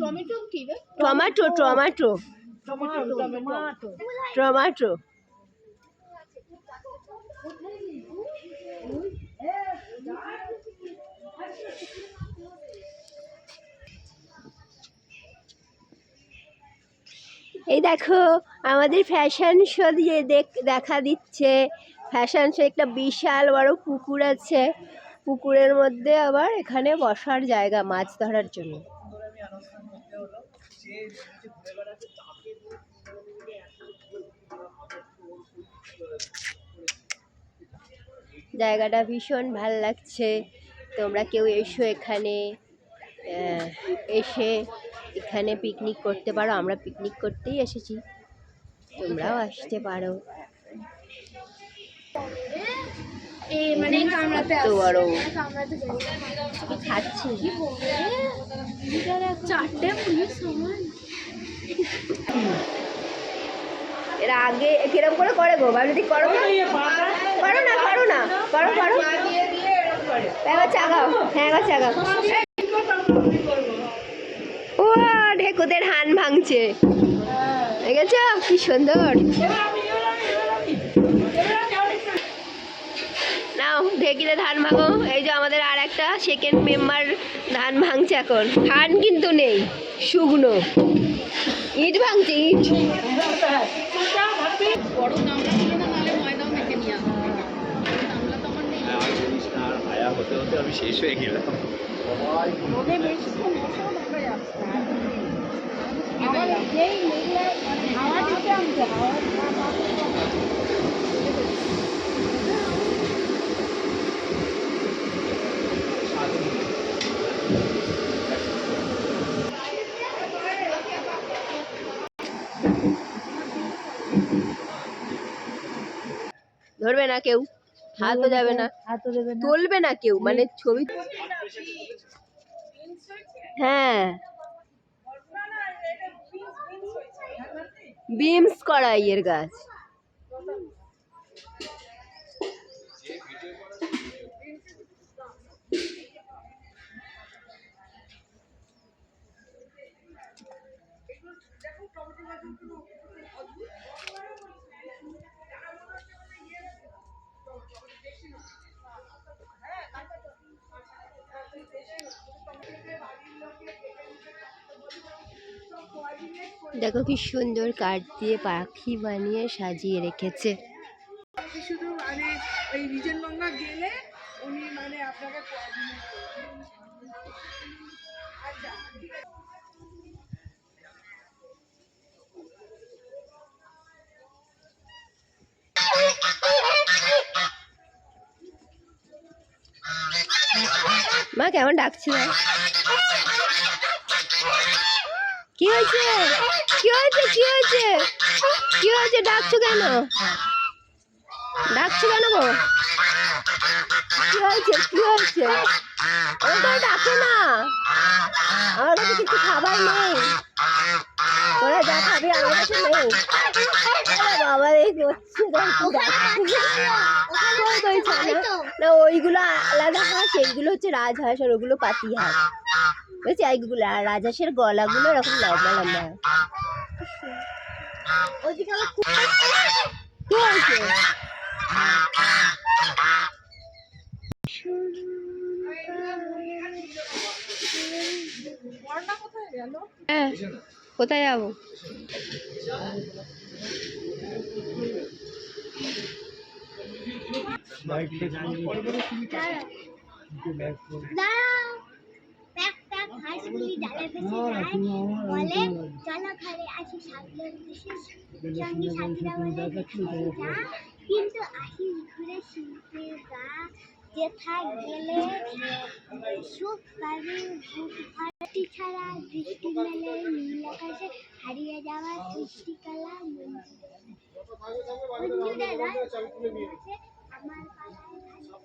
Tomato tomato tomato tomato. Tomato. এই দেখো, আমাদের ফ্যাশন শো দিয়ে দেখা দিচ্ছে। ফ্যাশন শো একটা বিশাল বড় পুকুর আছে। পুকুরের মধ্যে আবার এখানে বসার জায়গা মাছ ধরার জন্য। জায়গাটা ভীষণ ভালো লাগছে। তোমরা কেউ এসো এখানে এসে এখানে পিকনিক করতে পারো। আমরা পিকনিক করতেই এসেছি। তোমরাও আসতে পারো। মানে কামড়াতে তো বড়। কামড়াতে খাচ্ছি। চারটে পুলিশ সমান। এর আগে কিরম করে করে গো? যদি করো না। করো না করো না। করো করো। এবার চাগাও। হ্যাঁ এবার চাগাও। ও ঢেকুদের হান ভাঙছে। দেখেছ? কি সুন্দর। নাও ঢেকিতে ধান ভাঙো এই যে আমাদের আর একটা সেকেন্ড মেম্বার ধান ভাঙছে এখন ধান কিন্তু নেই শুকনো ইট ভাঙছে ইট শেষ হয়ে গেলাম ধরবে না কেউ? হাতও যাবে না। তুলবে না কেউ? মানে ছবি হ্যাঁ। বিমস করা ইয়ের গাছ। দেখো কি সুন্দর কাঠ দিয়ে পাখি বানিয়ে সাজিয়ে রেখেছে। কেমন ডাকছে না কি হয়েছে? কি হয়েছে? কি হয়েছে? কি হয়েছে? ডাকছো কেন? ডাকছো কেন গো? কি হয়েছে? কি হয়েছে? ওটা ডাকে না। আমার কাছে কিছু খাবার নেই। তোরা যা খাবি, আমার কাছে নেই। বাবা এই করছে না? ওইগুলো আলাদা হাঁস এইগুলো হচ্ছে রাজহাঁস আর ওগুলো পাতি হাঁস বুঝছি এইগুলো আর রাজহাঁসের গলাগুলো এরকম লম্বা লম্বা। ওইদিকে কি হয়েছে হ্যাঁ কোথায় যাব? কিন্তু আসি ঘুরে শিল্পের গা যেথা গেলে সুখ পাবে বুক ভর্তি ছাড়া দৃষ্টি মেলে নীল আকাশে হারিয়ে যাওয়া সৃষ্টিকলা মঞ্জুরে আমার